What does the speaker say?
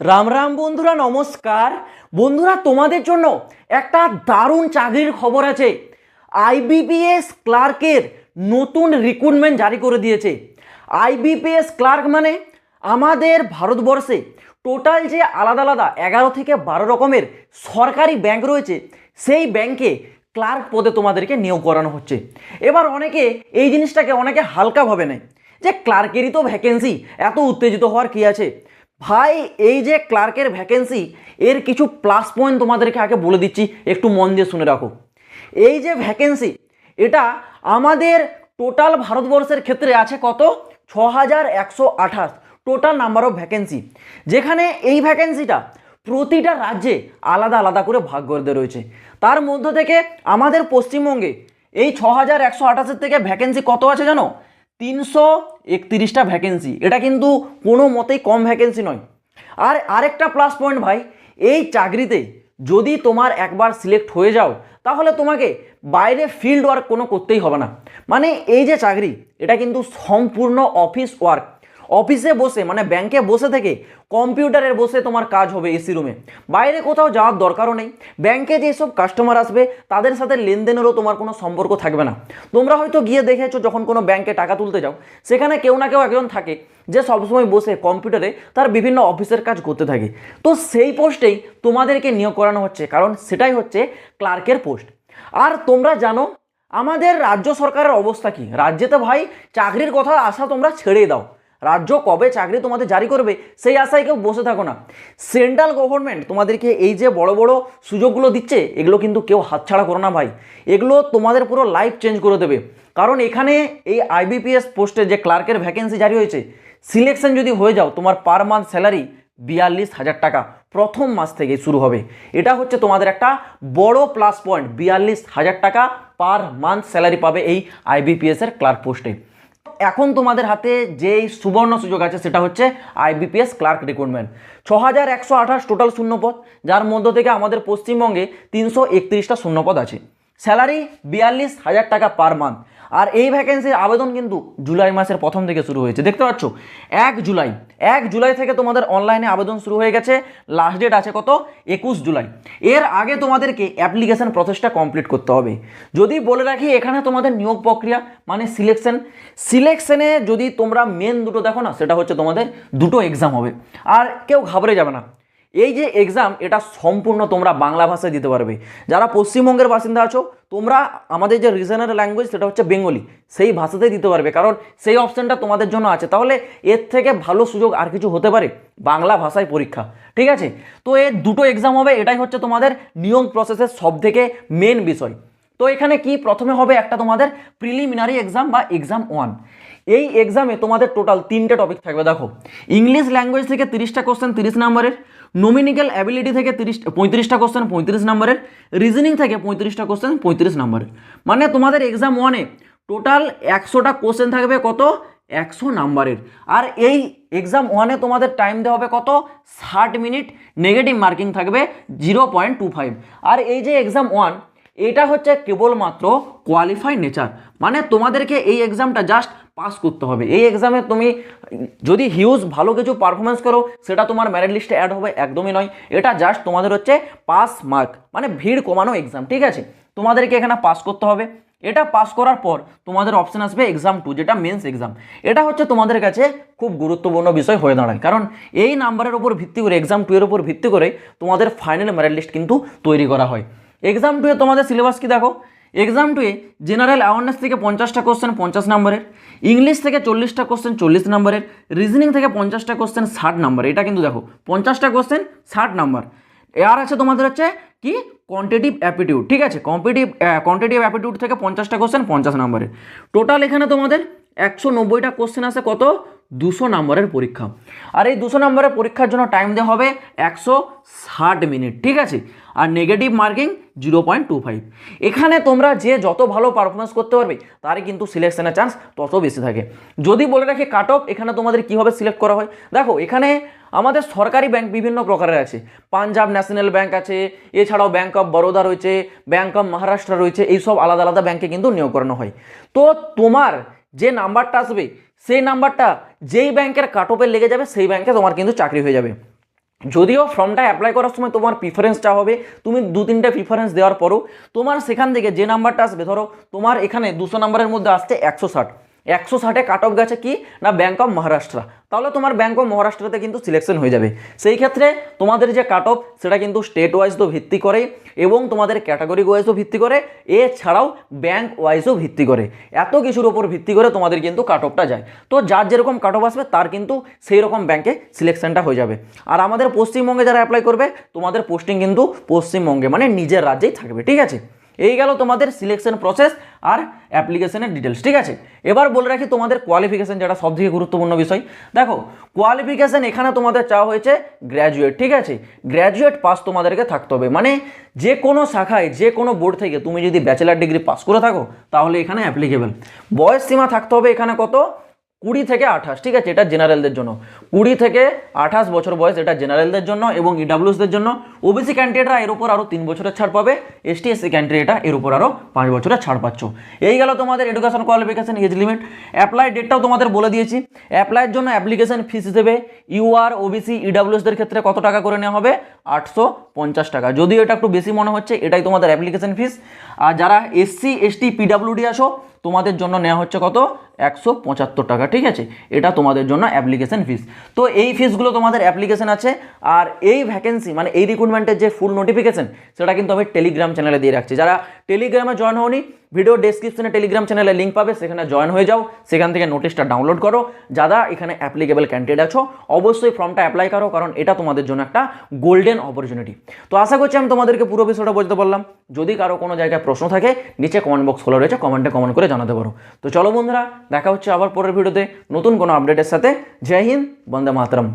রাম রাম বন্ধুরা, নমস্কার। বন্ধুরা, তোমাদের জন্য একটা দারুণ চাকরির খবর আছে। আইবিপিএস ক্লার্কের নতুন রিক্রুটমেন্ট জারি করে দিয়েছে। আইবিপিএস ক্লার্ক মানে আমাদের ভারতবর্ষে টোটাল যে আলাদা আলাদা এগারো থেকে বারো রকমের সরকারি ব্যাংক রয়েছে, সেই ব্যাংকে ক্লার্ক পদে তোমাদেরকে নিয়োগ করানো হচ্ছে। এবার অনেকে এই জিনিসটাকে অনেকে হালকাভাবে নেয় যে ক্লার্কেরই তো ভ্যাকেন্সি এত উত্তেজিত হওয়ার কী আছে? ভাই, এই যে ক্লার্কের ভ্যাকেন্সি এর কিছু প্লাস পয়েন্ট তোমাদেরকে আগে বলে দিচ্ছি, একটু মন দিয়ে শুনে রাখো। এই যে ভ্যাকেন্সি এটা আমাদের টোটাল ভারতবর্ষের ক্ষেত্রে আছে কত? ছ হাজার একশো আঠাশ। টোটাল নাম্বার অফ ভ্যাকেন্সি যেখানে এই ভ্যাকেন্সিটা প্রতিটা রাজ্যে আলাদা আলাদা করে ভাগ করে রয়েছে। তার মধ্য থেকে আমাদের পশ্চিমবঙ্গে এই ছ হাজার একশো আঠাশের থেকে ভ্যাকেন্সি কত আছে জানো? তিনশো একত্রিশটা ভ্যাকেন্সি এটা কিন্তু কোনো মতেই কম ভ্যাকেন্সি নয়। আর আরেকটা প্লাস পয়েন্ট ভাই, এই চাকরিতে যদি তোমার একবার সিলেক্ট হয়ে যাও, তাহলে তোমাকে বাইরে ফিল্ড ওয়ার্ক কোনো করতেই হবে না। মানে এই যে চাকরি, এটা কিন্তু সম্পূর্ণ অফিস ওয়ার্ক অফিসে বসে মানে ব্যাংকে বসে থেকে কম্পিউটারের বসে তোমার কাজ হবে এসি রুমে বাইরে কোথাও যাওয়ার দরকারও নেই। ব্যাংকে যেসব কাস্টমার আসবে, তাদের সাথে লেনদেনেরও তোমার কোনো সম্পর্ক থাকবে না। তোমরা হয়তো গিয়ে দেখেছ যখন কোনো ব্যাংকে টাকা তুলতে যাও, সেখানে কেউ না কেউ একজন থাকে যে সবসময় বসে কম্পিউটারে তার বিভিন্ন অফিসের কাজ করতে থাকে। তো সেই পোস্টেই তোমাদেরকে নিয়োগ করানো হচ্ছে, কারণ সেটাই হচ্ছে ক্লার্কের পোস্ট। আর তোমরা জানো, আমাদের রাজ্য সরকারের অবস্থা কি? রাজ্যেতে ভাই, চাকরির কথা আশা তোমরা ছেড়েই দাও। রাজ্য কবে চাকরি তোমাদের জারি করবে, সেই আশায় কেউ বসে থাকো না। সেন্ট্রাল গভর্নমেন্ট তোমাদেরকে এই যে বড় বড় সুযোগগুলো দিচ্ছে, এগুলো কিন্তু কেউ হাতছাড়া করো না ভাই। এগুলো তোমাদের পুরো লাইফ চেঞ্জ করে দেবে। কারণ এখানে এই আইবিপিএস পোস্টে যে ক্লার্কের ভ্যাকেন্সি জারি হয়েছে সিলেকশন যদি হয়ে যাও, তোমার পার মান্থ স্যালারি বিয়াল্লিশ হাজার টাকা। প্রথম মাস থেকে শুরু হবে। এটা হচ্ছে তোমাদের একটা বড় প্লাস পয়েন্ট বিয়াল্লিশ হাজার টাকা পার মান্থ স্যালারি পাবে এই আইবিপিএস এর ক্লার্ক পোস্টে এখন তোমাদের হাতে যেই সুবর্ণ সুযোগ আছে, সেটা হচ্ছে আইবিপিএস ক্লার্ক রিক্রুটমেন্ট ছ হাজার একশো আঠাশ টোটাল শূন্যপদ, যার মধ্য থেকে আমাদের পশ্চিমবঙ্গে তিনশো একত্রিশটা শূন্যপদ আছে। স্যালারি বিয়াল্লিশ হাজার টাকা পার মান্থ আর এই ভ্যাকেন্সির আবেদন কিন্তু জুলাই মাসের প্রথম থেকে শুরু হয়েছে। দেখতে পাচ্ছ? এক জুলাই। এক জুলাই থেকে তোমাদের অনলাইনে আবেদন শুরু হয়ে গেছে। লাস্ট ডেট আছে কত? একুশ জুলাই। এর আগে তোমাদেরকে অ্যাপ্লিকেশন প্রসেসটা কমপ্লিট করতে হবে। যদি বলে রাখি, এখানে তোমাদের নিয়োগ প্রক্রিয়া মানে সিলেকশন সিলেকশনে যদি তোমরা মেন দুটো দেখো না, সেটা হচ্ছে তোমাদের দুটো এক্সাম হবে। আর কেউ ঘাবড়ে যাবে না। এই যে এক্সাম এটা সম্পূর্ণ তোমরা বাংলা ভাষায় দিতে পারবে। যারা পশ্চিমবঙ্গের বাসিন্দা আছো, তোমরা আমাদের যে রিজনাল ল্যাঙ্গুয়েজ সেটা হচ্ছে বেঙ্গলি। সেই ভাষাতেই দিতে পারবে, কারণ সেই অপশানটা তোমাদের জন্য আছে। তাহলে এর থেকে ভালো সুযোগ আর কিছু হতে পারে বাংলা ভাষায় পরীক্ষা, ঠিক আছে? তো এর দুটো এক্সাম হবে, এটাই হচ্ছে তোমাদের নিয়ম প্রসেসের সব থেকে মেন বিষয়। তো এখানে কি প্রথমে হবে একটা তোমাদের প্রিলিমিনারি এক্সাম বা এক্সাম ওয়ান এই এক্সামে তোমাদের টোটাল তিনটে টপিক থাকবে, দেখো। ইংলিশ ল্যাঙ্গুয়েজ থেকে তিরিশটা কোশ্চেন তিরিশ নম্বরের নমিনিক্যাল অ্যাবিলিটি থেকে তিরিশ পঁয়ত্রিশটা কোশ্চেন পঁয়ত্রিশ নম্বরের রিজনিং থেকে পঁয়ত্রিশটা কোশ্চেন পঁয়ত্রিশ নম্বরের। মানে তোমাদের এক্সাম ওয়ানে টোটাল একশোটা কোশ্চেন থাকবে কত? একশো নাম্বারের। আর এই এক্সাম ওয়ানে তোমাদের টাইম দেওয়া হবে কত? ষাট মিনিট। নেগেটিভ মার্কিং থাকবে জিরো পয়েন্ট টু ফাইভ আর এই যে এক্সাম ওয়ান এটা হচ্ছে কেবলমাত্র কোয়ালিফাই নেচার মানে তোমাদেরকে এই এক্সামটা জাস্ট পাস করতে হবে। এই এক্সামে তুমি যদি হিউজ ভালো কিছু পারফরমেন্স করো, সেটা তোমার ম্যারিট লিস্টে অ্যাড হবে, একদমই নয়। এটা জাস্ট তোমাদের হচ্ছে পাস মার্ক মানে ভিড় কমানো এক্সাম ঠিক আছে? তোমাদেরকে এখানে পাস করতে হবে। এটা পাস করার পর তোমাদের অপশান আসবে এক্সাম টু যেটা মেন্স এক্সাম এটা হচ্ছে তোমাদের কাছে খুব গুরুত্বপূর্ণ বিষয় হয়ে দাঁড়ায়। কারণ এই নাম্বারের উপর ভিত্তি করে এক্সাম টু এর উপর ভিত্তি করে তোমাদের ফাইনাল মেরিট লিস্ট কিন্তু তৈরি করা হয়। এক্সাম টুয়ে তোমাদের সিলেবাস কি দেখো? এক্সাম টুয়ে জেনারেল অ্যাওয়ারনেস থেকে পঞ্চাশটা কোশ্চেন পঞ্চাশ নম্বরের ইংলিশ থেকে চল্লিশটা কোশ্চেন চল্লিশ নম্বরের রিজনিং থেকে পঞ্চাশটা কোশ্চেন ষাট নম্বর এটা কিন্তু দেখো, পঞ্চাশটা কোশ্চেন ষাট নম্বর আর আছে তোমাদের হচ্ছে কি? কোয়ান্টিটিভ অ্যাপিটিউড ঠিক আছে? কম্পিটিভ কোয়ান্টিটিভ অ্যাপিটিউড থেকে পঞ্চাশটা কোশ্চেন পঞ্চাশ নম্বরের টোটাল এখানে তোমাদের একশো নব্বইটা কোশ্চেন আছে কত? দুশো নম্বরের পরীক্ষা। আর এই দুশো নম্বরের পরীক্ষার জন্য টাইম দেওয়া হবে একশো ষাট মিনিট, ঠিক আছে? আর negative marking zero point two five এখানে তোমরা যে যত ভালো পারফরমেন্স করতে পারবে, তারই কিন্তু সিলেকশনের চান্স তত বেশি থাকে। যদি বলে রাখি কাট অফ এখানে তোমাদের কীভাবে সিলেক্ট করা হয়? দেখো, এখানে আমাদের সরকারি ব্যাংক বিভিন্ন প্রকারের আছে। পাঞ্জাব ন্যাশনাল ব্যাংক আছে, এছাড়াও ব্যাংক অফ বরোদা রয়েছে ব্যাংক অফ মহারাষ্ট্র রয়েছে, এইসব আলাদা আলাদা ব্যাংকে কিন্তু নিয়োগ করানো হয়। তো তোমার যে নাম্বারটা আসবে সেই নাম্বারটা যেই ব্যাংকের কাট অফে লেগে যাবে, সেই ব্যাংকে তোমার কিন্তু চাকরি হয়ে যাবে। যদিও ফর্মটা অ্যাপ্লাই করার সময় তোমার প্রিফারেন্সটা হবে, তুমি দু তিনটে প্রিফারেন্স দেওয়ার পরও তোমার সেখান থেকে যে নাম্বারটা আসবে, ধরো তোমার এখানে দুশো নাম্বারের মধ্যে আসছে একশো ষাট। একশো ষাটে কাট অফ গেছে কি? না ব্যাঙ্ক অফ মহারাষ্ট্র তাহলে তোমার ব্যাঙ্ক অফ মহারাষ্ট্রতে কিন্তু সিলেকশন হয়ে যাবে। সেই ক্ষেত্রে তোমাদের যে কাট অফ, সেটা কিন্তু স্টেট ওয়াইজ তো ভিত্তি করে এবং তোমাদের ক্যাটাগরি ওয়াইজও ভিত্তি করে। এছাড়াও ব্যাঙ্ক ওয়াইজও ভিত্তি করে। এত কিছুর ওপর ভিত্তি করে তোমাদের কিন্তু কাট অফটা যায়। তো যার যেরকম কাট অফ আসবে, তার কিন্তু সেই রকম ব্যাঙ্কে সিলেকশনটা হয়ে যাবে। আর আমাদের পশ্চিমবঙ্গে যারা অ্যাপ্লাই করবে, তোমাদের পোস্টিং কিন্তু পশ্চিমবঙ্গে মানে নিজের রাজ্যেই থাকবে। ঠিক আছে? এই গেল তোমাদের সিলেকশন প্রসেস আর অ্যাপ্লিকেশনের ডিটেলস ঠিক আছে? এবার বলে রাখি তোমাদের কোয়ালিফিকেশান যেটা সবথেকে গুরুত্বপূর্ণ বিষয়। দেখো কোয়ালিফিকেশান এখানে তোমাদের চাওয়া হয়েছে গ্র্যাজুয়েট ঠিক আছে? গ্র্যাজুয়েট পাস তোমাদেরকে থাকতে হবে। মানে যে কোনো শাখায়, যে কোনো বোর্ড থেকে তুমি যদি ব্যাচেলার ডিগ্রি পাস করে থাকো, তাহলে এখানে অ্যাপ্লিকেবল বয়স সীমা থাকতে হবে এখানে কত? কুড়ি থেকে আঠাশ, ঠিক আছে? এটা জেনারেলদের জন্য। কুড়ি থেকে আঠাশ বছর বয়স এটা জেনারেলদের জন্য এবং ইডাব্লিউসদের জন্য। ওবিসি ক্যান্ডিডেটরা এর উপর আরও তিন বছরের ছাড় পাবে। এসটি এসসি ক্যান্ডিডেটরা এর উপর আরও পাঁচ বছরের ছাড় পাচ্ছ। এই গেল তোমাদের education qualification age limit apply ডেটটাও তোমাদের বলে দিয়েছি। অ্যাপ্লাইয়ের জন্য অ্যাপ্লিকেশন ফিস হিসেবে ইউআর ওবিসি ইডাব্লিউসদের ক্ষেত্রে কত টাকা করে নেওয়া হবে? আটশো পঞ্চাশ টাকা। যদিও এটা একটু বেশি মনে হচ্ছে, এটাই তোমাদের অ্যাপ্লিকেশন ফিস আর যারা এসসি এসটি পিডাব্লিউডি আসো, তোমাদের জন্য নেওয়া হচ্ছে কত? একশো পঁচাত্তর টাকা, ঠিক আছে? এটা তোমাদের জন্য অ্যাপ্লিকেশন ফিস তো এই ফিসগুলো তোমাদের অ্যাপ্লিকেশন আছে, আর এই ভ্যাকেন্সি মানে এই রিক্রুটমেন্টের যে ফুল নোটিফিকেশন সেটা কিন্তু আমি টেলিগ্রাম চ্যানেলে দিয়ে রাখছি। যারা টেলিগ্রামে জয়েন হওনি ভিডিও ডেসক্রিপশনে টেলিগ্রাম চ্যানেলে লিঙ্ক পাবে, সেখানে জয়েন হয়ে যাও, সেখান থেকে নোটিশটা ডাউনলোড করো। যারা এখানে অ্যাপ্লিকেবল ক্যান্ডিডেট আছো, অবশ্যই ফর্মটা অ্যাপ্লাই করো, কারণ এটা তোমাদের জন্য একটা গোল্ডেন অপরচুনিটি তো আশা করছি আমি তোমাদেরকে পুরো বিষয়টা বুঝতে পারলাম। যদি কারও কোনো জায়গায় প্রশ্ন থাকে, নিচে কমেন্ট বক্স খোলা রয়েছে কমেন্টে কমেন্ট করে জানাতে পারো। তো চলো বন্ধুরা, দেখা হচ্ছে আবার পরের ভিডিওতে নতুন কোনো আপডেটের সাথে। জয় হিন্দ, বন্দে মাতরম।